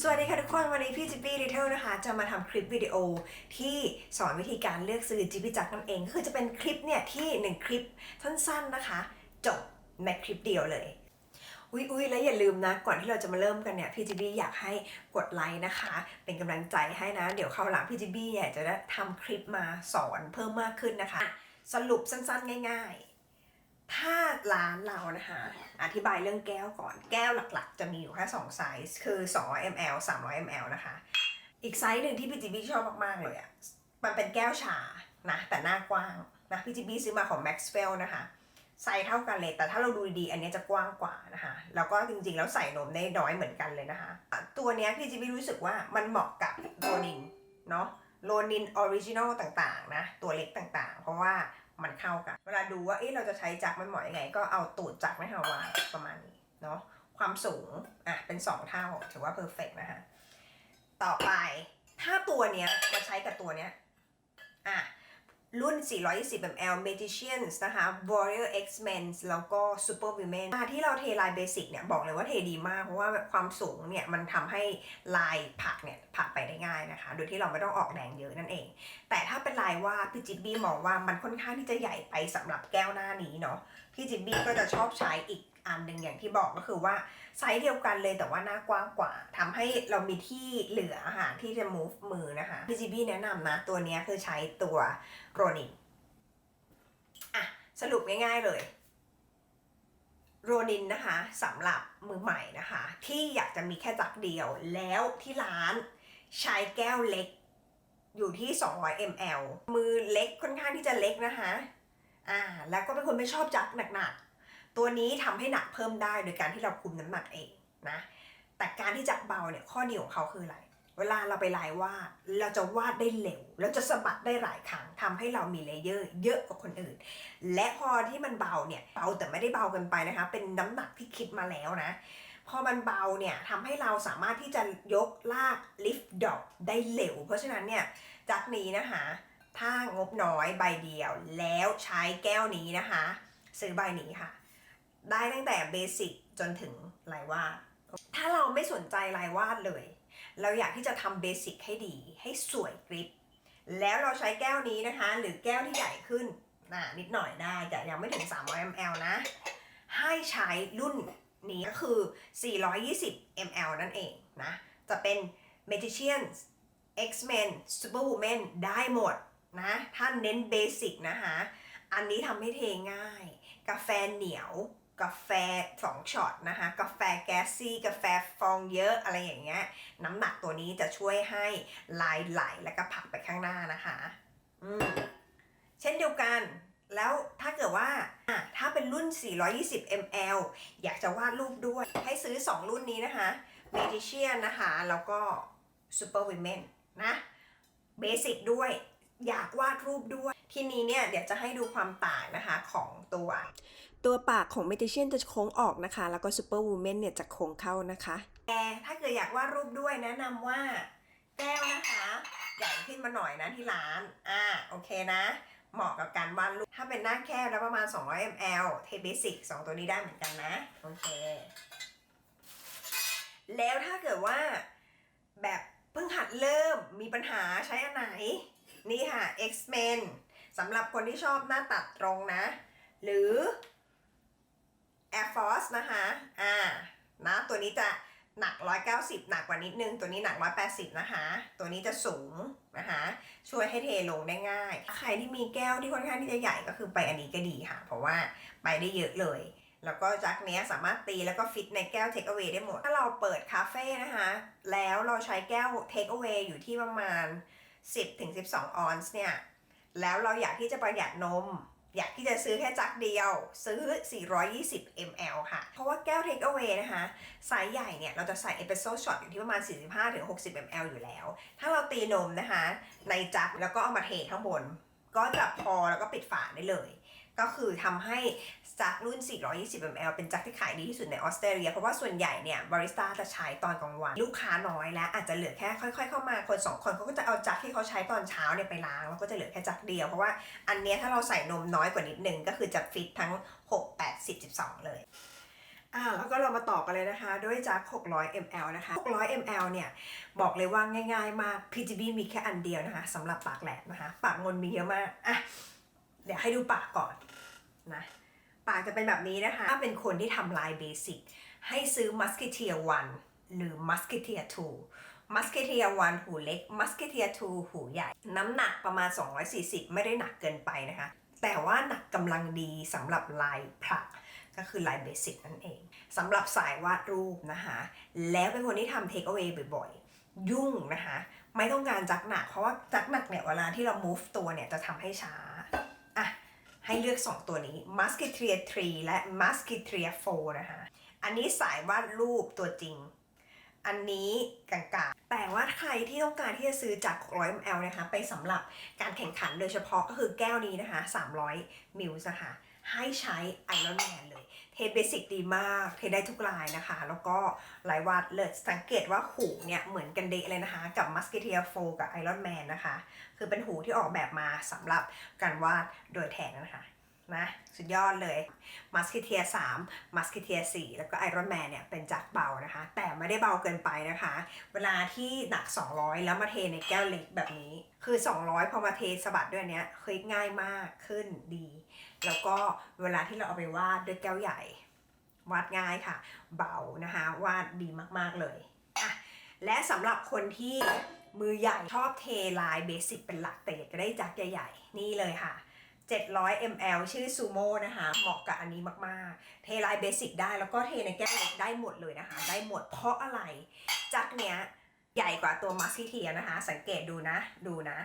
สวัสดีค่ะทุกคน วันนี้พี่จิปปี้ดิเทลนะคะ จะมาทำคลิปวิดีโอที่สอนวิธีการเลือกซื้อจิปปี้จักนั่นเอง ก็คือจะเป็นคลิปเนี่ยที่หนึ่งคลิปสั้นๆนะคะ จบในคลิปเดียวเลย อุ๊ยอุ๊ยแล้วอย่าลืมนะ ก่อนที่เราจะมาเริ่มกันเนี่ยพี่จิบบี้อยากให้กดไลค์นะคะ เป็นกำลังใจให้นะ เดี๋ยวคราวหลังพี่จิบบี้เนี่ยจะได้ทำคลิปมาสอนเพิ่มมากขึ้นนะคะ สรุปสั้นๆ ง่าย ๆ ถ้าร้านเรานะคะอธิบายเรื่องแก้วก่อนแก้วหลักๆ จะมีอยู่แค่2ไซส์คือ 200 ml 300 ml นะคะ อีกไซส์หนึ่งที่พี่จิบบี้ชอบมากๆเลยอะ่ะมันเป็นแก้วชานะแต่หน้ากว้างนะพี่จิบบี้ซื้อมาของ Maxwell นะคะไซส์เท่ากันเลย แต่ถ้าเราดูดีๆอันนี้จะกว้างกว่านะคะ แล้วก็จริงๆ แล้วใส่นมได้น้อยเหมือนกันเลยนะคะ ตัวนี้พี่จิบบี้รู้สึกว่ามันเหมาะกับโรนินเนาะโรนินออริจินอลต่างๆนะตัวเล็กต่างๆ เพราะว่า มันเข้ากัน เวลาดูว่าเอ๊ะเราจะใช้จักรมันเหมาะยังไง ก็เอาตูดจักรไม่ฮาวายประมาณนี้เนาะความสูงอะเป็น 2 เท่าถือว่าเพอร์เฟกนะคะต่อไปถ้าตัวเนี้ยมาใช้กับตัวเนี้ยอะ รุ่น 420 ml Magicians นะคะ Warrior X-Men แล้วก็ Super Women อะที่เราเทลายเบสิกเนี่ย บอกเลยว่าเทดีมาก เพราะว่าความสูงเนี่ย มันทำให้ลายผักเนี่ยผักไปได้ง่ายนะคะ โดยที่เราไม่ต้องออกแรงเยอะนั่นเอง แต่ถ้าเป็นลายวาดพี่จิบบี้มองว่ามันค่อนข้างที่จะใหญ่ไปสำหรับแก้วหน้านี้เนาะพี่จิบบี้ก็จะชอบใช้อีกอันหนึ่งอย่างที่บอกก็คือว่า ไซส์เดียวกันเลยแต่ว่าหน้ากว้างกว่าทำให้เรามีที่เหลือค่ะที่จะ move มือนะคะพี่จิบบี้แนะนำนะ ตัวนี้คือใช้ตัวโรนินอะสรุปง่ายๆเลยโรนินนะคะสำหรับมือใหม่นะคะ ที่อยากจะมีแค่จักรเดียวแล้วที่ร้านใช้แก้วเล็กอยู่ที่ 200 ml มือเล็กค่อนข้างที่จะเล็กนะคะ อ่า แล้วก็เป็นคนไม่ชอบจักรหนักๆ ตัวนี้ทำให้หนักเพิ่มได้โดยการที่เราคุมน้ำหนักเองนะ แต่การที่จักรเบาเนี่ยข้อดีของเขาคืออะไร เวลาเราไปลายวาดเราจะวาดได้เร็วเราจะสะบัดได้หลายครั้งทำให้เรามีเลเยอร์เยอะกว่าคนอื่น และพอที่มันเบาเนี่ยเบาแต่ไม่ได้เบาเกินไปนะคะ เป็นน้ำหนักที่คิดมาแล้วนะพอมันเบาเนี่ยทำให้เราสามารถที่จะยกลากลิฟต์ดอกได้เร็ว เพราะฉะนั้นเนี่ยจักนี้นะคะ ถ้างบน้อยใบเดียวแล้วใช้แก้วนี้นะคะ ซื้อใบนี้ค่ะ ได้ตั้งแต่เบสิกจนถึงลายวาด ถ้าเราไม่สนใจลายวาดเลย เราอยากที่จะทำเบสิกให้ดี ให้สวยกริบแล้วเราใช้แก้วนี้นะคะ หรือแก้วที่ใหญ่ขึ้นน่ะนิดหน่อยได้แต่ยังไม่ถึง 300 ml นะ ให้ใช้รุ่นนี้ก็คือ 420 ml นั่นเองนะ จะเป็น Magicians X-Men Superwoman ได้หมดนะ ถ้าเน้นเบสิกนะคะ อันนี้ทำให้เทง่าย กาแฟเหนียว กาแฟ2ช็อตนะคะ กาแฟแกสซี่กาแฟฟองเยอะอะไรอย่างเงี้ย น้ำหนักตัวนี้จะช่วยให้ลายไหลและก็ผักไปข้างหน้านะคะ อืม เช่นเดียวกันแล้วถ้าเกิดว่าอะถ้าเป็นรุ่น 420 ml อยากจะวาดรูปด้วย ให้ซื้อ 2 รุ่นนี้นะคะ Magician นะคะ แล้วก็ Super Women นะเบสิกด้วย อยากวาดรูปด้วย ทีนี้เนี่ย เดี๋ยวจะให้ดูความต่างนะคะของตัว ตัวปากของ Magician จะโค้งออกนะคะ แล้วก็ Super Women เนี่ยจะโค้งเข้านะคะแต่ถ้าเกิดอยากวาดรูปด้วยแนะนำว่าแก้วนะคะใหญ่ขึ้นมาหน่อยนะที่ร้าน อ่าโอเคนะ เหมาะกับการวาดรูป ถ้าเป็นหน้าแคบแล้วประมาณ 200 ml เทเบสิก2ตัวนี้ได้เหมือนกันนะ โอเค แล้วถ้าเกิดว่าแบบเพิ่งหัดเริ่มมีปัญหาใช้อันไหน นี่ค่ะ X-Men สำหรับคนที่ชอบหน้าตัดตรงนะ หรือ Air Force นะคะอ่านะตัวนี้จะหนัก 190 หนักกว่านิดนึง ตัวนี้หนัก 180 นะคะ ตัวนี้จะสูงนะคะ ช่วยให้เทลงได้ง่าย ใครที่มีแก้วที่ค่อนข้างที่จะใหญ่ก็คือไปอันนี้ก็ดีค่ะ เพราะว่าไปได้เยอะเลย แล้วก็จักเนี้ยสามารถตีแล้วก็ฟิตในแก้วเทคเอา a y ได้หมด ถ้าเราเปิดคาเฟ่นะคะ แล้วเราใช้แก้วเทคเอา a y อยู่ที่ประมาณ 10-12 ออนซ์เนี่ย แล้วเราอยากที่จะประหยัดนม อยากที่จะซื้อแค่จักเดียว ซื้อ 420 ml ค่ะ เพราะว่าแก้ว Take Away นะคะไซส์ใหญ่เนี่ย เราจะใส่ Espresso Shot อยู่ที่ประมาณ 45-60 ml อยู่แล้ว ถ้าเราตีนมนะคะ ในจักแล้วก็เอามาเทข้างบน ก็จะพอแล้วก็ปิดฝาได้เลย ก็คือทำให้ จักรุ่น 420 ml เป็นจักที่ขายดีที่สุดในออสเตรเลีย เพราะว่าส่วนใหญ่เนี่ยบาริสต้าจะใช้ตอนกลางวัน ลูกค้าน้อยแล้วอาจจะเหลือแค่ค่อย ๆ เข้ามาคนสองคนเขาก็จะเอาจักที่เขาใช้ตอนเช้าเนี่ยไปล้างแล้วก็จะเหลือแค่จักเดียว เพราะว่าอันเนี้ยถ้าเราใส่นมน้อยกว่านิดนึงก็คือจะฟิตทั้ง 6 8 10 12 เลยอ่าแล้วก็เรามาต่อกันเลยนะคะ ด้วยจาก 600 ml นะคะ 600 ml เนี่ย บอกเลยว่าง่าย ๆ มาก PGB มีแค่อันเดียวนะคะสำหรับปากแหลมนะคะ ปากงนมีเยอะมาก อะ เดี๋ยวให้ดูปากก่อนนะ ปากจะเป็นแบบนี้นะคะ ถ้าเป็นคนที่ทำลายเบสิกให้ซื้อ Musketeer 1 หรือ Musketeer 2 Musketeer 1 หูเล็ก Musketeer 2 หูใหญ่ น้ำหนักประมาณ 240 ไม่ได้หนักเกินไปนะคะ แต่ว่าหนักกำลังดีสำหรับลายผักก็คือลายเบสิกนั่นเองสำหรับสายวาดรูปนะคะ แล้วเป็นคนที่ทำเทคเอา a y บ่อยๆ ยุ่งนะคะ ไม่ต้องการจักหนัก เพราะว่าจักหนักเนี่ยเวลาที่เรา move ตัวเนี่ยจะทำให้ช้า ให้เลือก 2 ตัวนี้ Musketeer 3และ Musketeer 4นะคะ อันนี้สายวาดรูปตัวจริง อันนี้กลางๆ แต่ว่าใครที่ต้องการที่จะซื้อจาก 100 ml นะคะ ไปสำหรับการแข่งขันโดยเฉพาะก็คือแก้วนี้นะคะ 300 มิลนะคะ ให้ใช้ Iron Man เลย เทเบสิกดีมาก เทได้ทุกลายนะคะ แล้วก็ลายวาดเลิศสังเกตว่าหูเนี่ยเหมือนกันเดะเลยนะคะ กับ Musketeer 4กับ Iron Man นนะคะ คือเป็นหูที่ออกแบบมาสำหรับการวาดโดยแทนนะคะนะสุดยอดเลย Musketeer 3 Musketeer 4แล้วก็ Iron Man เนี่ยเป็นจักเบานะคะ แต่ไม่ได้เบาเกินไปนะคะ เวลาที่หนัก 200 แล้วมาเทในแก้วเล็กแบบนี้ คือ 200 พอมาเทสะบัดด้วยเนี้ยเฮ้ยง่ายมากขึ้นดี แล้วก็เวลาที่เราเอาไปวาดด้วยแก้วใหญ่ วาดง่ายค่ะ เบานะคะวาดดีมากๆเลยอะและสำหรับคนที่มือใหญ่ชอบเทลายเบสิกเป็นหลักแต่อยากจะได้จักใหญ่ๆ นี่เลยค่ะ 700 ml ชื่อซูโม่นะคะ เหมาะกับอันนี้มากๆ เทลายเบสิกได้แล้วก็เทในแก้วเล็กได้หมดเลยนะคะ ได้หมดเพราะอะไร จักเนี้ยใหญ่กว่าตัวมัสกิเทียนะคะ สังเกตดูนะ ดูนะ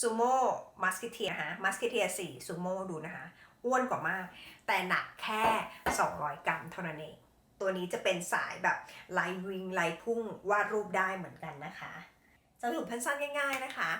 ซูโม่มัสกิเทียนะมัสกิเทีย4ซูโม่ดูนะคะ อ้วนกว่ามาก แต่หนักแค่ 200 กรัมเท่านั้นเอง ตัวนี้จะเป็นสายแบบลายวิงลายพุ่งวาดรูปได้เหมือนกันนะคะสรุปพันสั้นง่ายๆนะคะ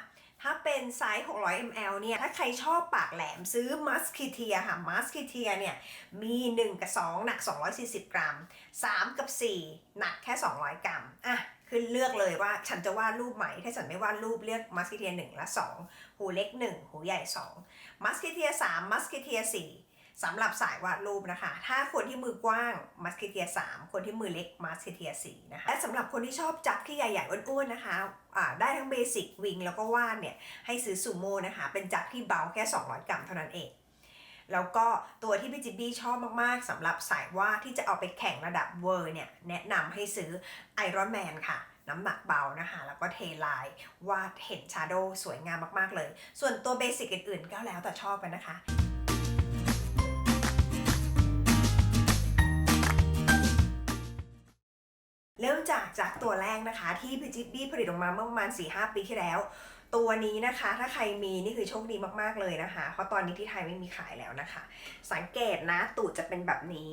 ถ้าเป็นไซส์ 600 ml เนี่ย ถ้าใครชอบปากแหลมซื้อ Musketeer ค่ะ Musketeer เนี่ย มี 1 กับ 2 หนัก 240 กรัม 3 กับ 4 หนักแค่ 200 กรัมอะ คือเลือกเลยว่าฉันจะวาดรูปไหม ถ้าฉันไม่วาดรูปเลือก Musketeer 1และ2หูเล็ก1หูใหญ่2 Musketeer 3 Musketeer 4สำหรับสายวาดรูปนะคะ ถ้าคนที่มือกว้าง Musketeer 3คนที่มือเล็ก Musketeer 4นะคะและสำหรับคนที่ชอบจักรที่ใหญ่ๆอ้วนๆนะคะอ่าได้ทั้งเบสิกวิงแล้วก็วาดเนี่ยให้ซื้อซูโม่นะคะ เป็นจักรที่เบาแค่ 200 กรัมเท่านั้นเอง แล้วก็ตัวที่พี่จิบบี้ชอบมากๆสำหรับสายวาดที่จะเอาไปแข่งระดับเวอร์เนี่ย แนะนำให้ซื้อ Iron Man ค่ะ น้ำหนักเบานะคะ แล้วก็เทลายวาดเห็นชาโดว์สวยงามมากๆเลย ส่วนตัวเบสิกอื่นๆ ก็แล้วแต่ชอบกันนะคะเริ่มจากจากตัวแรกนะคะ ที่พี่จิ๊บบี้ผลิตออกมาเมื่อประมาณ4-5 ปีที่แล้ว ตัวนี้นะคะ ถ้าใครมีนี่คือโชคดีมากๆเลยนะคะ เพราะตอนนี้ที่ไทยไม่มีขายแล้วนะคะ สังเกตนะตูดจะเป็นแบบนี้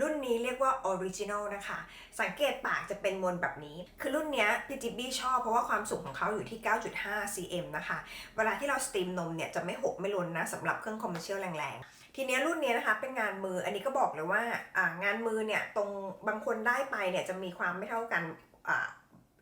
รุ่นนี้เรียกว่าออริจิน l นะคะ สังเกตปากจะเป็นมนแบบนี้ คือรุ่นเนี้ยพี่จิบบี้ชอบเพราะว่าความสูงของเขาอยู่ที่ 9.5 cm นะคะ เวลาที่เราสตรีมนมเนี่ยจะไม่หกไม่ล้นนะสำหรับเครื่องคอมเมอร์เชียลแรงๆทีเนี้ยรุ่นเนี้ยนะคะเป็นงานมืออันนี้ก็บอกเลยว่าอ่า งานมือเนี่ยตรงบางคนได้ไปเนี่ยจะมีความไม่เท่ากันอ่า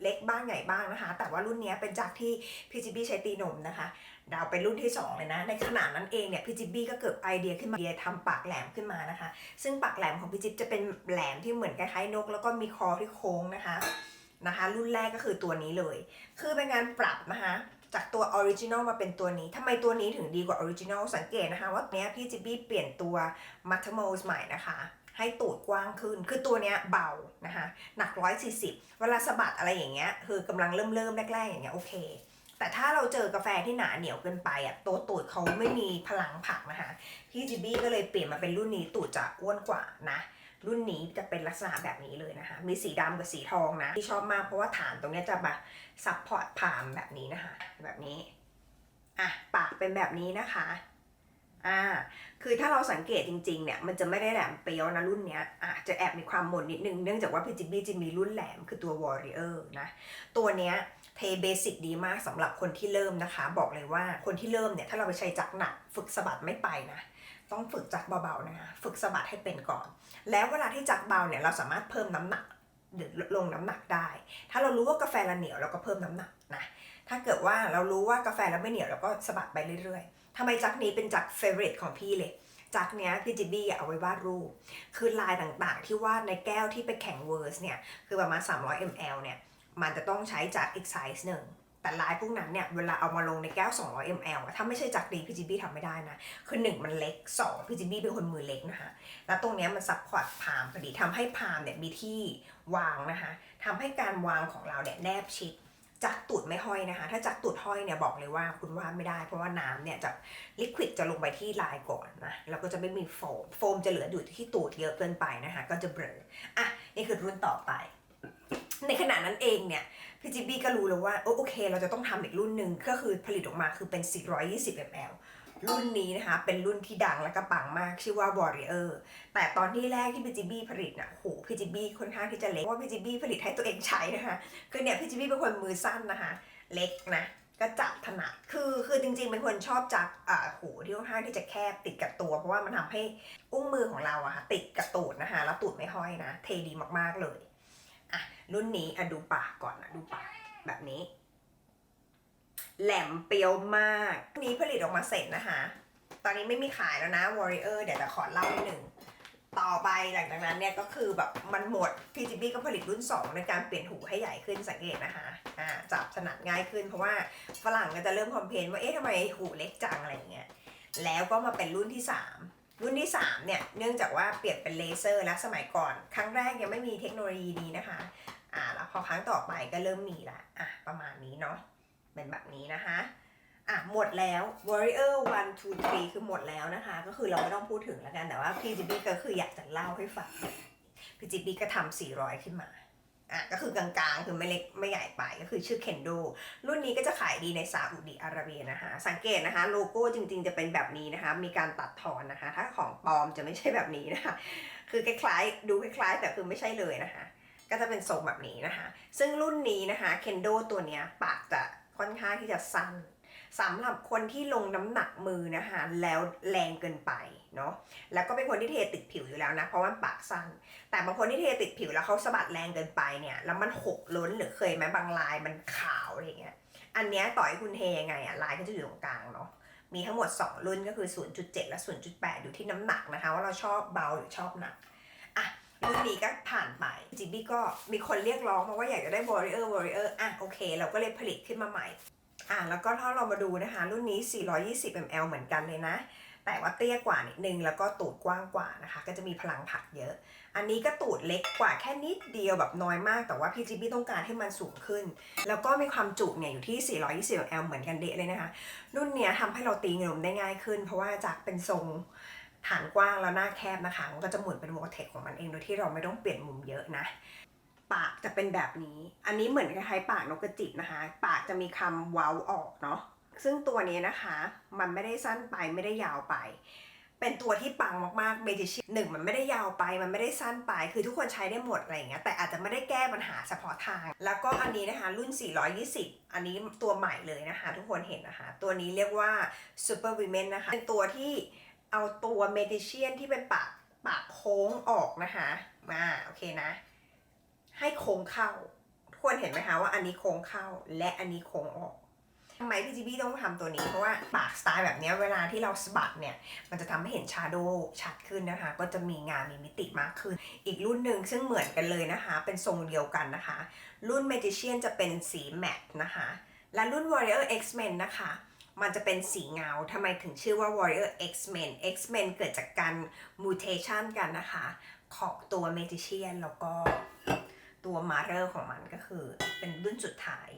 เล็กบ้างใหญ่บ้างนะคะ แต่ว่ารุ่นนี้เป็นจากที่พี่จิบบี้ใช้ตีนมนะคะดาวเป็นรุ่นที่สองเลยนะ ในขณะนั้นเองเนี่ยพี่จิบบี้ก็เกิดไอเดียขึ้นมาไอเดียทำปากแหลมขึ้นมานะคะ ซึ่งปากแหลมของพี่จิ๊บจะเป็นแหลมที่เหมือนคล้ายๆนก แล้วก็มีคอที่โค้งนะคะนะคะ รุ่นแรกก็คือตัวนี้เลย คือเป็นการปรับนะคะจากตัวออริจินอลมาเป็นตัวนี้ทำไมตัวนี้ถึงดีกว่าออริจินอลสังเกตนะคะว่าเนี้ยพี่จิบบี้เปลี่ยนตัวมัตเตอร์โมสใหม่นะคะ ให้ตูดกว้างขึ้น คือตัวเนี้ยเบานะคะหนัก 140 เวลาสะบัดอะไรอย่างเงี้ยคือกำลังเริ่มเริ่มแรกๆอย่างเงี้ยโอเค แต่ถ้าเราเจอกาแฟที่หนาเหนียวเกินไปอะตัวตูดเขาไม่มีพลังผักนะคะพี่จิบบี้ก็เลยเปลี่ยนมาเป็นรุ่นนี้ตูดจะอ้วนกว่านะรุ่นนี้จะเป็นลักษณะแบบนี้เลยนะคะ มีสีดำกับสีทองนะ ที่ชอบมากเพราะว่าฐานตรงนี้จะมาซับพอร์ตพามแบบนี้นะคะ แบบนี้ อะ ปากเป็นแบบนี้นะคะ อ่าคือถ้าเราสังเกตจริงๆเนี่ยมันจะไม่ได้แหลมเปี้ยวนะรุ่นเนี้ยอะจะแอบมีความหม่นนิดนึงเนื่องจากว่าพีจิบีจะมีรุ่นแหลมคือตัว Warrior นะตัวเนี้ยเทเบสิกดีมากสำหรับคนที่เริ่มนะคะ บอกเลยว่าคนที่เริ่มเนี่ยถ้าเราไปใช้จักรหนักฝึกสะบัดไม่ไปนะต้องฝึกจักรเบาๆนะคะฝึกสะบัดให้เป็นก่อน แล้วเวลาที่จักรเบาเนี่ยเราสามารถเพิ่มน้ำหนักหรือลงน้ำหนักได้ ถ้าเรารู้ว่ากาแฟเราเหนียวเราก็เพิ่มน้ำหนักนะถ้าเกิดว่าเรารู้ว่ากาแฟเราไม่เหนียวเราก็สะบัดไปเรื่อยๆ ทำไมจักรนี้เป็นจักรเฟเวอร์ของพี่เลยจักเนี้ยพี่จิบบี้เอาไว้วาดรูป คือลายต่างๆ ที่วาดในแก้วที่ไปแข่งเวอร์สเนี่ยคือประมาณ 300 ml เนี่ยมันจะต้องใช้จากอีกไซส์หนึ่งแต่ลายพวกนั้นเนี่ยเวลาเอามาลงในแก้ว 200 ml ถ้าไม่ใช่จักรีพี่จิบี้ทำไม่ได้นะ คือหนึ่งมันเล็กสองพี่จิบี้เป็นคนมือเล็กนะคะ แล้วตรงเนี้ยมันซัพพอร์ตพามพอดีทำให้พามเนี่ยมีที่วางนะคะทำให้การวางของเราเนี่ยแนบชิด จักตูดไม่ห้อยนะคะ ถ้าจักตูดห้อยเนี่ยบอกเลยว่าคุณว่าไม่ได้ เพราะว่าน้ำเนี่ยจะลิควิดจะลงไปที่ลายก่อนนะแล้วก็จะไม่มีโฟม โฟมจะเหลืออยู่ที่ตูดเยอะเกินไปนะคะ ก็จะเบลออะนี่คือรุ่นต่อไป ในขณะนั้นเองเนี่ยพี่จิบบี้ก็รู้แล้วว่าโอโอเค เราจะต้องทำอีกรุ่นหนึ่งก็คือผลิตออกมาคือเป็น 420 ml รุ่นนี้นะคะ เป็นรุ่นที่ดังและก็ปังมากชื่อว่า Warrior แต่ตอนที่แรกที่พี่จิบี้ผลิตน่ะโหพี่จิบี้ค่อนข้างที่จะเล็กเพราะพี่จิบี้ผลิตให้ตัวเองใช้นะคะคือเนี่ยพี่จิบี้เป็นคนมือสั้นนะคะ เล็กนะก็จับถนัดคือคือจริงๆเป็นคนชอบจับอ่าหูที่ค่อนข้างที่จะแคบติดกับตัว เพราะว่ามันทำให้อุ้งมือของเราอะค่ะติดกับตูดนะคะแล้วตูดไม่ห้อยนะ เทดีมากๆเลยอะรุ่นนี้อะดูปากก่อนนะดูปากแบบนี้ แหลมเปรียวมากนี้ผลิตออกมาเสร็จนะคะ ตอนนี้ไม่มีขายแล้วนะ Warrior เดี๋ยวจะขอเล่านิดหนึ่งต่อไปหลังจากนั้นเนี่ยก็คือแบบมันหมด PGB ก็ผลิตรุ่น 2 ในการเปลี่ยนหูให้ใหญ่ขึ้นสังเกตนะคะอ่าจับถนัดง่ายขึ้นเพราะว่าฝรั่งก็จะเริ่มคอมเพลนว่าเอ๊ะทำไมหูเล็กจังอะไรเงี้ยแล้วก็มาเป็นรุ่นที่ 3 รุ่นที่ 3 เนี่ย เนื่องจากว่าเปลี่ยนเป็นเลเซอร์แล้วสมัยก่อน ครั้งแรกยังไม่มีเทคโนโลยีนี้นะคะอ่าแล้วพอครั้งต่อไปก็เริ่มมีละอะประมาณนี้เนาะ เป็นแบบนี้นะคะอะหมดแล้ว Warrior 1 2 3คือหมดแล้วนะคะ ก็คือเราไม่ต้องพูดถึงแล้วกันแต่ว่าพี่จิบบี้ก็คืออยากจะเล่าให้ฟังพี่จิบบี้ก็ทำ400ขึ้นมาอะก็คือกลางๆ คือไม่เล็กไม่ใหญ่ไปก็คือชื่อ Kendo รุ่นนี้ก็จะขายดีในซาอุดิอาระเบียนะคะ สังเกตนะคะ โลโก้จริงๆจะเป็นแบบนี้นะคะ มีการตัดทอนนะคะ ถ้าของปลอมจะไม่ใช่แบบนี้นะคะ คือคล้ายๆ ดูคล้ายๆ แต่คือไม่ใช่เลยนะคะ ก็จะเป็นทรงแบบนี้นะคะ ซึ่งรุ่นนี้นะคะ Kendo ตัวเนี้ยปากจะ ค่อนข้างที่จะสั้นสำหรับคนที่ลงน้ำหนักมือนะคะแล้วแรงเกินไปเนาะแล้วก็เป็นคนที่เทติดผิวอยู่แล้วนะเพราะว่าปากสั้น แต่บางคนที่เทติดผิวแล้วเขาสะบัดแรงเกินไปเนี่ยแล้วมันหกล้นหรือเคยไหมบางลายมันขาวอะไรเงี้ยอันเนี้ยต่อให้คุณเทยังไงอะลายก็จะอยู่ตรงกลางเนาะมีทั้งหมด 2 รุ่นก็คือ 0.7 และ 0.8 อยู่ที่น้ำหนักนะคะ ว่าเราชอบเบาหรือชอบหนัก รุ่นนี้ก็ผ่านไปจิบบี้ก็มีคนเรียกร้องมาว่าอยากจะได้ Warrior Warrior อะโอเค เราก็เลยผลิตขึ้นมาใหม่ อะแล้วก็ถ้าเรามาดูนะคะ รุ่นนี้ 420 ml เหมือนกันเลยนะ แต่ว่าเตี้ยกว่านิดนึง แล้วก็ตูดกว้างกว่านะคะ ก็จะมีพลังผลักเยอะ อันนี้ก็ตูดเล็กกว่าแค่นิดเดียวแบบน้อยมาก แต่ว่าพี่จิบบี้ต้องการให้มันสูงขึ้น แล้วก็มีความจุเนี่ยอยู่ที่ 420 ml เหมือนกันเดะเลยนะคะ รุ่นเนี้ยทำให้เราตีเงินได้ง่ายขึ้น เพราะว่าจากเป็นทรง ฐานกว้างแล้วหน้าแคบนะคะ มันก็จะหมุนเป็นวอร์เทคของมันเอง โดยที่เราไม่ต้องเปลี่ยนมุมเยอะนะ ปากจะเป็นแบบนี้ อันนี้เหมือนคล้ายๆปากนกกระจิบนะคะ ปากจะมีคำเว้าออกเนาะ ซึ่งตัวนี้นะคะ มันไม่ได้สั้นไปไม่ได้ยาวไป เป็นตัวที่ปังมากๆเมจิชิหนึ่งมันไม่ได้ยาวไป มันไม่ได้สั้นไป คือทุกคนใช้ได้หมดอะไรอย่างเงี้ย แต่อาจจะไม่ได้แก้ปัญหาเฉพาะทาง แล้วก็อันนี้นะคะ รุ่น 420 อันนี้ตัวใหม่เลยนะคะ ทุกคนเห็นนะคะ ตัวนี้เรียกว่า Super Women นะคะ เป็นตัวที่ เอาตัวเมดิเชียนที่เป็นปากปากโค้งออกนะคะมาโอเคนะ ให้โค้งเข้าทุกคนเห็นไหมคะว่าอันนี้โค้งเข้าและอันนี้โค้งออกทำไมพี่จีบี้ต้องทำตัวนี้เพราะว่าปากสไตล์แบบนี้เวลาที่เราสบัดเนี่ย มันจะทำให้เห็นชาโดว์ชัดขึ้นนะคะ ก็จะมีงานมีมิติมากขึ้น อีกรุ่นหนึ่งซึ่งเหมือนกันเลยนะคะ เป็นทรงเดียวกันนะคะ รุ่น Magician จะเป็นสีแมตต์นะคะ และรุ่น Warrior X-Men นะคะ มันจะเป็นสีเงาทำไมถึงชื่อว่า Warrior X-Men X-Men เกิดจากการ mutation กันนะคะ ของตัว Magician แล้วก็ตัวมาเรอร์ของมันก็คือเป็นรุ่นสุดท้าย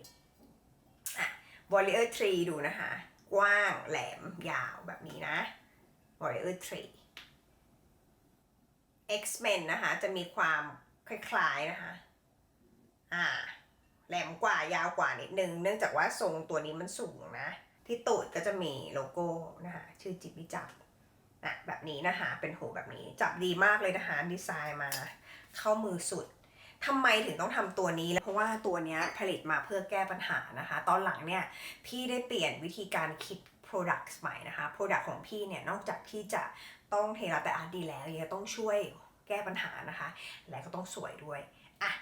อะ Warrior 3 ดูนะคะ กว้างแหลมยาวแบบนี้นะ Warrior 3 X-Men นะคะ จะมีความคล้ายๆนะคะ อ่า แหลมกว่ายาวกว่านิดนึง เนื่องจากว่าทรงตัวนี้มันสูงนะ ที่ตูดก็จะมีโลโก้นะคะชื่อจิบบิจับนะแบบนี้นะคะเป็นหูแบบนี้จับดีมากเลยนะคะดีไซน์มาเข้ามือสุดทำไมถึงต้องทำตัวนี้ เพราะว่าตัวนี้ผลิตมาเพื่อแก้ปัญหานะคะ ตอนหลังเนี่ยพี่ได้เปลี่ยนวิธีการคิด Product ใหม่นะคะ Product ของพี่เนี่ยนอกจากที่จะต้องเทราแต่อาร์ตดีแล้วยังต้องช่วยแก้ปัญหานะคะ และก็ต้องสวยด้วยอะ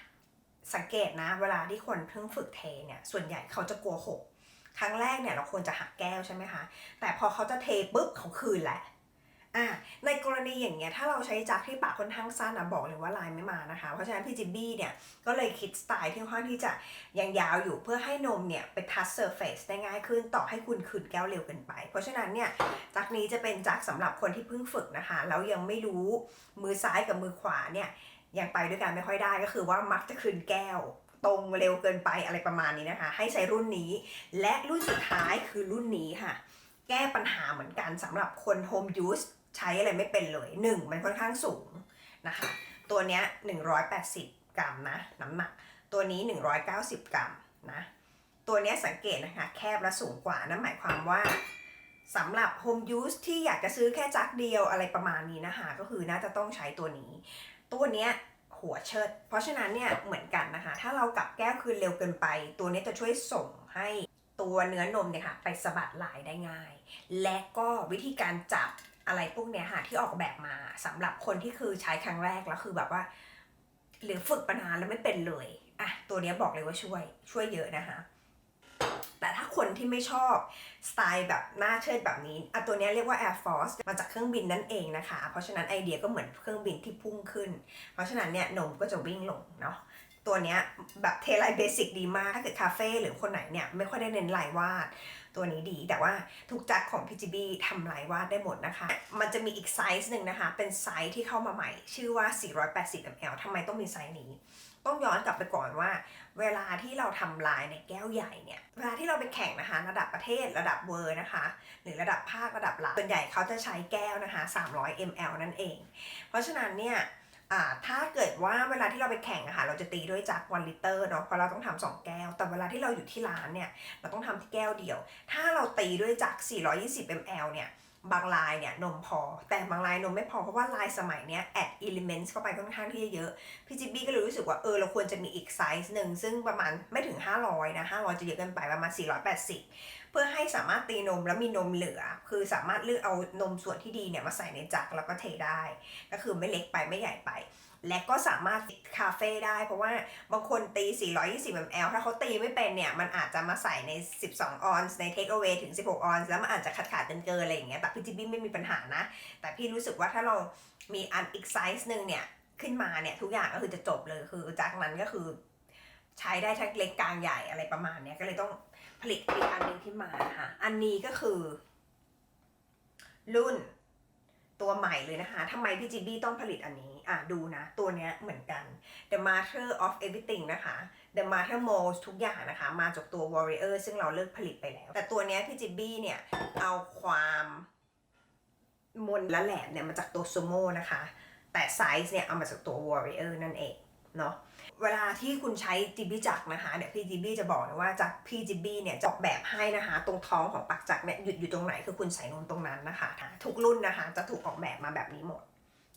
สังเกตนะ เวลาที่คนเพิ่งฝึกเทเนี่ยส่วนใหญ่เขาจะกลัวหก ครั้งแรกเนี่ยเราควรจะหักแก้วใช่ไหมคะ แต่พอเขาจะเทปุ๊บเขาคืนแหละอะในกรณีอย่างเงี้ยถ้าเราใช้จักรที่ปากค่อนข้างสั้นนะบอกเลยว่าลายไม่มานะคะ เพราะฉะนั้นพี่จิบบี้เนี่ยก็เลยคิดสไตล์ที่ค่อนข้างที่จะยังยาวอยู่เพื่อให้นมเนี่ยไปทัชเซอร์เฟซได้ง่ายขึ้นต่อให้คุณคืนแก้วเร็วเกินไป เพราะฉะนั้นเนี่ยจักรนี้จะเป็นจักรสำหรับคนที่เพิ่งฝึกนะคะแล้วยังไม่รู้มือซ้ายกับมือขวาเนี่ยยังไปด้วยกันไม่ค่อยได้ก็คือว่ามักจะคืนแก้ว ตรงเร็วเกินไปอะไรประมาณนี้นะคะ ให้ใช้รุ่นนี้ และรุ่นสุดท้ายคือรุ่นนี้ค่ะ แก้ปัญหาเหมือนกันสำหรับคนโฮมยูสใช้อะไรไม่เป็นเลย1มันค่อนข้างสูงนะคะ ตัวเนี้ย180 กรัมนะ น้ำหนัก ตัวนี้ 190 กรัมนะ ตัวเนี้ยสังเกตนะคะ แคบและสูงกว่านั่นหมายความว่าสำหรับโฮมยูสที่อยากจะซื้อแค่จักเดียวอะไรประมาณนี้นะคะ ก็คือน่าจะต้องใช้ตัวนี้ ตัวเนี้ย หัวเชิด เพราะฉะนั้นเนี่ยเหมือนกันนะคะ ถ้าเรากลับแก้วคืนเร็วเกินไป ตัวนี้จะช่วยส่งให้ตัวเนื้อนมเนี่ยค่ะไปสะบัดลายได้ง่าย และก็วิธีการจับอะไรพวกเนี้ยค่ะที่ออกแบบมาสำหรับคนที่คือใช้ครั้งแรกแล้วคือแบบว่า หรือฝึกมานานแล้วไม่เป็นเลยอะตัวเนี้ยบอกเลยว่าช่วยช่วยเยอะนะคะ แต่ถ้าคนที่ไม่ชอบสไตล์แบบหน้าเชิดแบบนี้อะตัวนี้เรียกว่า Air Force มาจากเครื่องบินนั่นเองนะคะ เพราะฉะนั้นไอเดียก็เหมือนเครื่องบินที่พุ่งขึ้น เพราะฉะนั้นเนี่ยนมก็จะวิ่งลงเนาะตัวเนี้ยแบบเทไลเบสิกดีมาก ถ้าเกิดคาเฟ่หรือคนไหนเนี่ยไม่ค่อยได้เน้นลายวาด ตัวนี้ดีแต่ว่าทุกจักของ PGB ทำลายวาดได้หมดนะคะ มันจะมีอีกไซส์หนึ่งนะคะ เป็นไซส์ที่เข้ามาใหม่ ชื่อว่า 480 ml ทำไมต้องมีไซส์นี้ ต้องย้อนกลับไปก่อนว่า เวลาที่เราทำลายในแก้วใหญ่เนี่ย เวลาที่เราไปแข่งนะคะ ระดับประเทศระดับเวอร์นะคะ หรือระดับภาคระดับหลักส่วนใหญ่เขาจะใช้แก้วนะคะ 300 ml นั่นเอง เพราะฉะนั้นเนี่ยถ้าเกิดว่าเวลาที่เราไปแข่งอะค่ะเราจะตีด้วยจาก1ลิตรเนาะเพราะเราต้องทำสองแก้ว แต่เวลาที่เราอยู่ที่ร้านเนี่ยเราต้องทำที่แก้วเดียว ถ้าเราตีด้วยจาก 420 ml เนี่ย บางลายเนี่ยนมพอ แต่บางลายนมไม่พอเพราะว่าลายสมัยเนี้ยแอดอิเลเมนต์เข้าไปค่อนข้างที่จะเยอะพี่จิบบี้ก็เลยรู้สึกว่าเออเราควรจะมีอีกไซส์หนึ่งซึ่งประมาณไม่ถึง 500นะ500 จะเยอะเกินไปประมาณ 480 เพื่อให้สามารถตีนมแล้วมีนมเหลือ คือสามารถเลือกเอานมส่วนที่ดีเนี่ยมาใส่ในจักรแล้วก็เทได้ ก็คือไม่เล็กไปไม่ใหญ่ไป และก็สามารถติดคาเฟ่ได้ เพราะว่าบางคนตี 420 ml ถ้าเขาตีไม่เป็นเนี่ย มันอาจจะมาใส่ใน 12 ออนซ์ใน take away ถึง 16 ออนซ์แล้วมันอาจจะขาดขาดๆเกินอะไรอย่างเงี้ยแต่พี่จิบบี้ไม่มีปัญหานะ แต่พี่รู้สึกว่าถ้าเรามีอันอีกไซส์หนึ่งเนี่ย ขึ้นมาเนี่ย ทุกอย่างก็คือจะจบเลยคือจากนั้นก็คือ ใช้ได้ทั้งเล็กกลางใหญ่อะไรประมาณเนี้ยก็เลยต้องผลิตอีกอันหนึงขึ้นมานะคะอันนี้ก็คือ รุ่น ตัวใหม่เลยนะคะทำไมพี่จีบี้ต้องผลิตอันนี้ อะดูนะ ตัวเนี้ยเหมือนกัน The Master of Everything นะคะ The Master Mold ทุกอย่างนะคะ มาจากตัว Warrior ซึ่งเราเลิกผลิตไปแล้ว แต่ตัวเนี้ยพี่จีบี้เนี่ย เอาความมนและแหลมเนี่ยมาจากตัว Sumo นะคะ แต่ไซส์เนี่ยเอามาจากตัว Warrior นั่นเอง เนาะเวลาที่คุณใช้จิบบี้จักนะคะเดี๋ยวพี่จิบบี้จะบอกนะว่าจากพี่จิบบี้เนี่ยจออกแบบให้นะคะ ตรงท้องของปักจักรเนี่ยหยุดอยู่ตรงไหนคือคุณใส่นมตรงนั้นนะคะ ทุกรุ่นนะคะจะถูกออกแบบมาแบบนี้หมด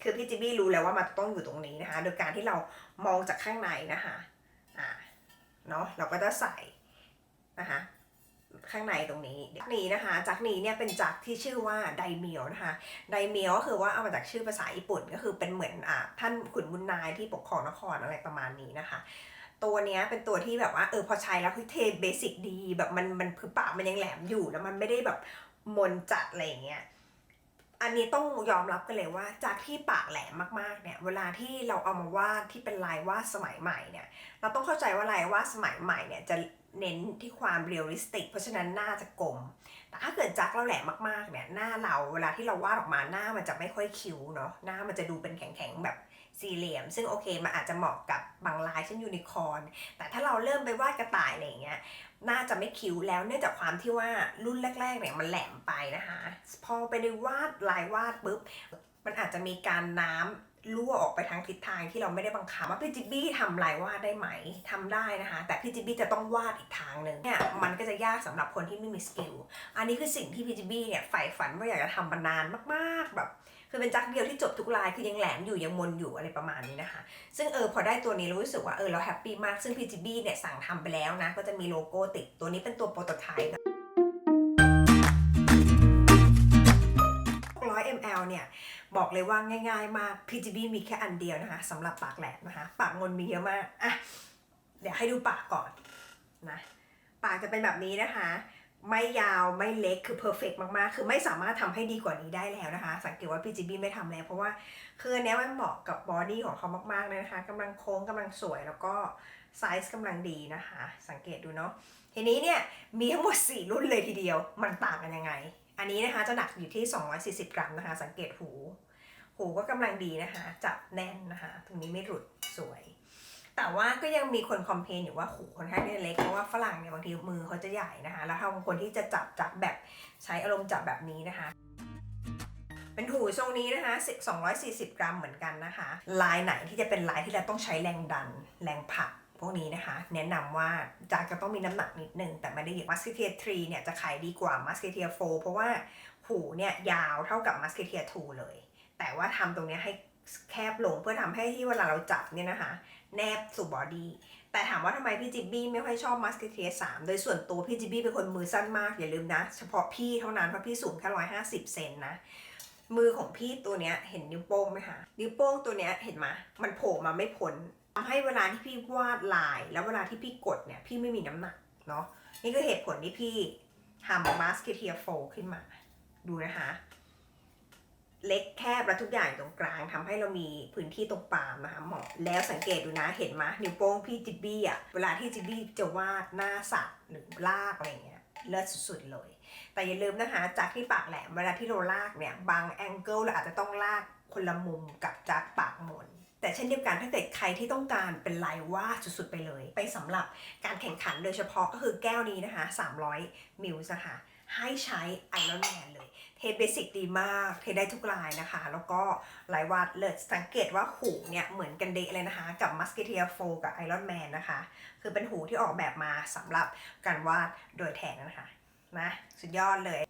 คือพี่จิบบี้รู้แล้วว่ามันต้องอยู่ตรงนี้นะคะ โดยการที่เรามองจากข้างในนะคะอ่าเนาะเราก็จะใส่นะคะ ข้างในตรงนี้จักรนี้นะคะจักรนี้เนี่ยเป็นจักรที่ชื่อว่าไดเมียวนะคะไดเมียวก็คือว่าเอามาจากชื่อภาษาญี่ปุ่นก็คือเป็นเหมือนอ่าท่านขุนบุญนายที่ปกครองนครอะไรประมาณนี้นะคะ ตัวเนี้ยเป็นตัวที่แบบว่าเออพอใช้แล้วคือเทเบสิกดีแบบมันมันคือปากมันยังแหลมอยู่แล้วมันไม่ได้แบบมนจัดอะไรอย่างเงี้ยอันนี้ต้องยอมรับกันเลยว่าจากที่ปากแหลมมากๆเนี่ยเวลาที่เราเอามาวาดที่เป็นลายวาดสมัยใหม่เนี่ยเราต้องเข้าใจว่าลายวาดสมัยใหม่เนี่ยจะ เน้นที่ความเรียลลิสติก เพราะฉะนั้นหน้าจะกลม แต่ถ้าเกิดจักเราแหลมมากๆเนี่ยหน้าเราเวลาที่เราวาดออกมาหน้ามันจะไม่ค่อยคิ้วเนาะหน้ามันจะดูเป็นแข็งๆแบบสี่เหลี่ยม ซึ่งโอเคมันอาจจะเหมาะกับบางลายเช่นยูนิคอร์นแต่ถ้าเราเริ่มไปวาดกระต่ายอะไรอย่างเงี้ยน่าจะไม่คิ้วแล้วเนื่องจากความที่ว่ารุ่นแรกๆเนี่ยมันแหลมไปนะคะ พอไปในวาดลายวาดปุ๊บมันอาจจะมีการน้ำ รั่วออกไปทางทิศทางที่เราไม่ได้บังคับว่าพี่จิบบี้ทำลายวาดได้ไหมทำได้นะคะ แต่พี่จิบบี้จะต้องวาดอีกทางหนึ่งเนี่ยมันก็จะยากสำหรับคนที่ไม่มีสกิลอันนี้คือสิ่งที่พี่จิบบี้เนี่ยใฝ่ฝันว่าอยากจะทำมานานมากๆแบบคือเป็นจักเดียวที่จบทุกลายคือยังแหลมอยู่ยังมนอยู่อะไรประมาณนี้นะคะ ซึ่งเออพอได้ตัวนี้รู้สึกว่าเออเราแฮปปี้มากซึ่ง PGB เนี่ยสั่งทำไปแล้วนะก็จะมีโลโก้ติดตัวนี้เป็นตัวโปรโตไทป์ 100 ml เนี่ยบอกเลยว่าง่าย ๆ มาก PGB มีแค่อันเดียวนะคะสำหรับปากแหลมนะคะ ปากมนมีเยอะมากอะเดี๋ยวให้ดูปากก่อนนะปากจะเป็นแบบนี้นะคะ ไม่ยาวไม่เล็กคือเพอร์เฟกมากๆ คือไม่สามารถทำให้ดีกว่านี้ได้แล้วนะคะ สังเกตว่าพี่จิบบี้ไม่ทำแล้ว เพราะว่าคืออันเนี้ยมันเหมาะกับบอดี้ของเขามากๆเลยนะคะกำลังโค้งกำลังสวยแล้วก็ไซส์กำลังดีนะคะ สังเกตดูเนาะทีนี้เนี่ยมีทั้งหมด 4 รุ่นเลยทีเดียว มันต่างกันยังไง อันนี้นะคะจะหนักอยู่ที่ 240 กรัมนะคะ สังเกตหู หูก็กำลังดีนะคะ จับแน่นนะคะ ตรงนี้ไม่หลุดสวย แต่ว่าก็ยังมีคนคอมเพลนอยู่ว่าหูค่อนข้างที่เล็กเพราะว่าฝรั่งเนี่ยบางทีมือเขาจะใหญ่นะคะ แล้วถ้าบางคนที่จะจับจับแบบใช้อารมณ์จับแบบนี้นะคะเป็นหูทรงนี้นะคะ 240 กรัมเหมือนกันนะคะ ลายไหนที่จะเป็นลายที่เราต้องใช้แรงดัน แรงผลัก พวกนี้นะคะ แนะนำว่าจากจะต้องมีน้ำหนักนิดนึงแต่ไม่ได้เยอะมัสเกเทีย3เนี่ยจะขายดีกว่ามัสเกเทีย4เพราะว่าหูเนี่ยยาวเท่ากับมัสเกเทีย2เลย แต่ว่าทำตรงนี้ให้แคบลงเพื่อทำให้ที่เวลาเราจับเนี่ยนะคะ แนบสู่บอดี้แต่ถามว่าทำไมพี่จิบบี้ไม่ค่อยชอบมัสเกเทียสามโดยส่วนตัวพี่จิบบี้เป็นคนมือสั้นมากอย่าลืมนะ เฉพาะพี่เท่านั้นเพราะพี่สูงแค่ร้อยห้าสิบเซนนะมือของพี่ตัวเนี้ยเห็นนิ้วโป้งไหมคะนิ้วโป้งตัวเนี้ยเห็นไหมมันโผล่มาไม่พ้น ทำให้เวลาที่พี่วาดลาย แล้วเวลาที่พี่กดเนี่ยพี่ไม่มีน้ำหนักเนาะนี่คือเหตุผลที่พี่ทำมัสเกเทียโฟขึ้นมา ดูนะคะ เล็กแคบและทุกอย่างตรงกลางทำให้เรามีพื้นที่ตรงปลายนะคะเหมาะแล้วสังเกตดูนะเห็นไหมนิ้วโป้งพี่จิบบี้อะเวลาที่จิบบี้จะวาดหน้าสัตว์หรือลากอะไรเงี้ยเลิศสุดๆเลย แต่อย่าลืมนะคะ จากที่ปากแหลมเวลาที่เราลากเนี่ย บางแองเกิลเราอาจจะต้องลากคนละมุมกับจากปากมน แต่เช่นเดียวกันถ้าเกิดใครที่ต้องการเป็นลายวาดสุดๆไปเลย ไปสำหรับการแข่งขันโดยเฉพาะก็คือแก้วนี้นะคะ 300มิลส์นะคะให้ใช้ไอรอนแมนเลย เทเบสิกดีมาก เทได้ทุกลายนะคะ แล้วก็ลายวาดเลิศสังเกตว่าหูเนี่ยเหมือนกันเดะเลยนะคะ กับมัสเกเทียโฟกับไอรอนแมนนะคะ คือเป็นหูที่ออกแบบมาสำหรับการวาดโดยแทนนะคะนะสุดยอดเลย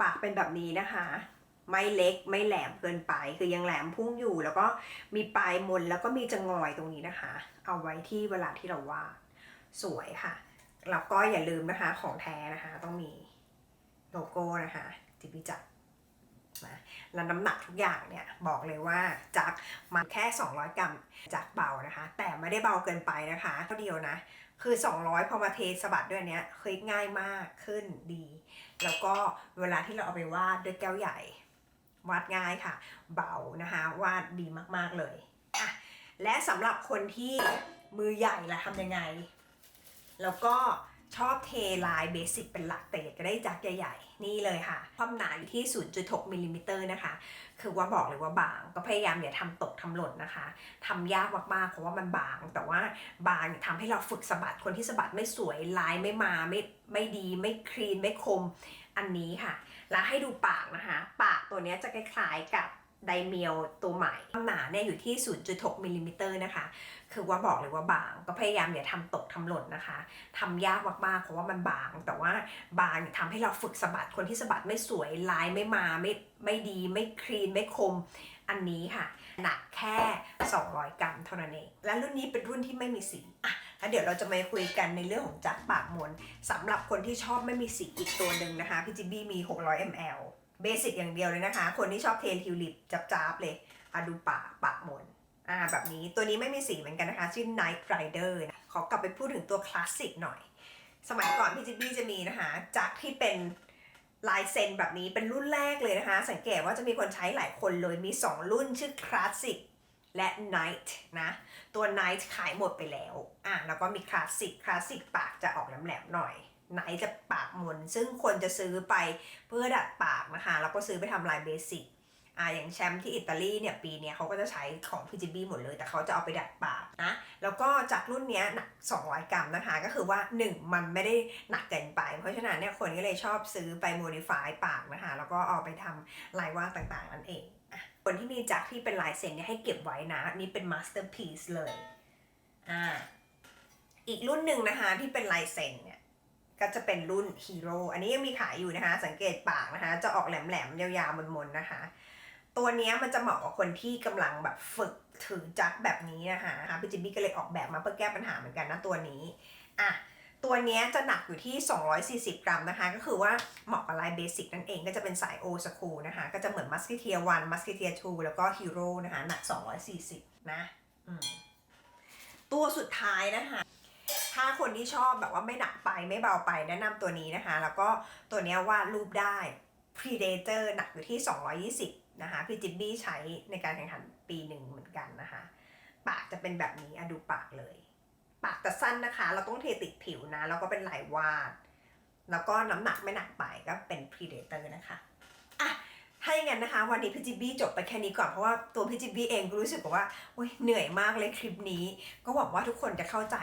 ปากเป็นแบบนี้นะคะ ไม่เล็กไม่แหลมเกินไป คือยังแหลมพุ่งอยู่ แล้วก็มีปลายมนแล้วก็มีจะงอยตรงนี้นะคะ เอาไว้ที่เวลาที่เราวาดสวยค่ะแล้วก็อย่าลืมนะคะของแท้นะคะต้องมีโลโก้นะคะจิบิจักนะแล้วน้ำหนักทุกอย่างเนี่ยบอกเลยว่าจากมาแค่ 200 กรัมจากเบานะคะ แต่ไม่ได้เบาเกินไปนะคะเท่าเดียวนะ คือ 200 พอมาเทสบัดด้วยเนี้ยเฮ้ยง่ายมากขึ้นดี แล้วก็เวลาที่เราเอาไปวาดด้วยแก้วใหญ่ วาดง่ายค่ะ เบานะคะวาดดีมากๆเลยอะและสำหรับคนที่มือใหญ่ล่ะทำยังไง แล้วก็ชอบเทลายเบสิกเป็นหลักแต่อยากจะได้จักใหญ่ๆ นี่เลยค่ะ ความหนาอยู่ที่ 0.6มิลลิมิเตอร์นะคะ คือว่าบอกเลยว่าบางก็พยายามอย่าทำตกทำหล่นนะคะทำยากมากๆเพราะว่ามันบาง แต่ว่าบางทำให้เราฝึกสะบัดคนที่สะบัดไม่สวยลายไม่มาไม่ไม่ดีไม่คลีนไม่คม อันนี้ค่ะ แล้วให้ดูปากนะคะ ปากตัวนี้จะคล้ายๆกับไดเมียวตัวใหม่ความหนาเนี่ยอยู่ที่ 0.6มิลลิมิเตอร์นะคะ คือว่าบอกเลยว่าบาง ก็พยายามอย่าทำตกทำหล่นนะคะ ทำยากมากๆ เพราะว่ามันบาง แต่ว่าบางทำให้เราฝึกสะบัด คนที่สะบัดไม่สวย ลายไม่มา ไม่ไม่ดี ไม่คลีน ไม่คม อันนี้ค่ะ หนักแค่ 200 กรัมเท่านั้นเอง และรุ่นนี้เป็นรุ่นที่ไม่มีสีอะ แล้วเดี๋ยวเราจะมาคุยกันในเรื่องของจักรปากมนสำหรับคนที่ชอบไม่มีสีอีกตัวหนึ่งนะคะพี่จิบบี้มี 600 ml เบสิกอย่างเดียวเลยนะคะ คนที่ชอบเทนทิวลิปจับๆเลยอะดูปากปากมนอ่าแบบนี้ตัวนี้ไม่มีสีเหมือนกันนะคะ ชื่อ Night Rider นะขอกลับไปพูดถึงตัวคลาสสิกหน่อย สมัยก่อนพี่จิบบี้จะมีนะคะจักรที่เป็นลายเซ็นแบบนี้เป็นรุ่นแรกเลยนะคะ สังเกตว่าจะมีคนใช้หลายคนเลยมี 2 รุ่นชื่อคลาสสิก และ Night นะ ตัว Night ขายหมดไปแล้วอะแล้วก็มีคลาสสิกคลาสสิกปากจะออกแหลมๆหน่อย Night จะปากมนซึ่งคนจะซื้อไปเพื่อดัดปากนะคะแล้วก็ซื้อไปทำลายเบสิกอ่าอย่างแชมป์ที่อิตาลีเนี่ยปีเนี้ยเขาก็จะใช้ของพีจิบีหมดเลย แต่เขาจะเอาไปดัดปากนะแล้วก็จากรุ่นเนี้ยหนัก 200 กรัมนะคะก็คือว่า 1 มันไม่ได้หนักเกินไป เพราะฉะนั้นเนี่ยคนก็เลยชอบซื้อไปโมดิฟายปากนะคะแล้วก็เอาไปทำลายวาดต่างๆนั่นเอง คนที่มีจักรที่เป็นลายเซ็นเนี่ยให้เก็บไว้นะนี่เป็นมาสเตอร์พีซเลยอ่าอีกรุ่นหนึ่งนะคะที่เป็นลายเซ็นเนี่ยก็จะเป็นรุ่นฮีโร่อันนี้ยังมีขายอยู่นะคะ สังเกตปากนะคะ จะออกแหลมๆยาวๆมนๆนะคะ ตัวนี้มันจะเหมาะกับคนที่กำลังแบบฝึกถือจักรแบบนี้นะคะพี่จิมมี่ก็เลยออกแบบมาเพื่อแก้ปัญหาเหมือนกันนะตัวนี้อะ ตัวนี้จะหนักอยู่ที่ 240 กรัมนะคะ ก็คือว่าเหมาะกับลายเบสิกนั่นเองก็จะเป็นสายโอสคูนะคะ ก็จะเหมือนมัสกิเทียวันมัสกิเทีย2แล้วก็ฮีโร่นะคะ หนัก 240 นะอืมตัวสุดท้ายนะคะ ถ้าคนที่ชอบแบบว่าไม่หนักไปไม่เบาไปแนะนำตัวนี้นะคะ แล้วก็ตัวนี้วาดรูปได้ Predator หนักอยู่ที่ 220 นะคะ พี่จิบบี้ใช้ในการแข่งขันปีหนึ่งเหมือนกันนะคะ ปากจะเป็นแบบนี้อะดูปากเลย ปากจะสั้นนะคะ เราต้องเทติดผิวนะ แล้วก็เป็นลายวาด แล้วก็น้ำหนักไม่หนักไปก็เป็น Predator นะคะอะถ้าอย่างนั้นนะคะ วันนี้พี่จิบบี้จบไปแค่นี้ก่อนเพราะว่าตัวพี่จิบบี้เองก็รู้สึกว่าโอ๊ยเหนื่อยมากเลยคลิปนี้ ก็หวังว่าทุกคนจะเข้าใจ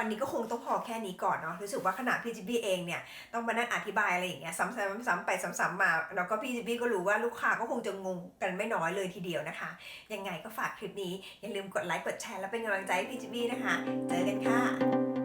วันนี้ก็คงต้องพอแค่นี้ก่อนเนาะรู้สึกว่าขนาดพี่จิบบี้เองเนี่ยต้องมานั่งอธิบายอะไรอย่างเงี้ยซ้ำๆไปซ้ำๆมาแล้วก็พี่จิบบี้ก็รู้ว่าลูกค้าก็คงจะงงกันไม่น้อยเลยทีเดียวนะคะ ยังไงก็ฝากคลิปนี้อย่าลืมกดไลค์กดแชร์แล้วเป็นกำลังใจให้พี่จิบบี้นะคะ เจอกันค่ะ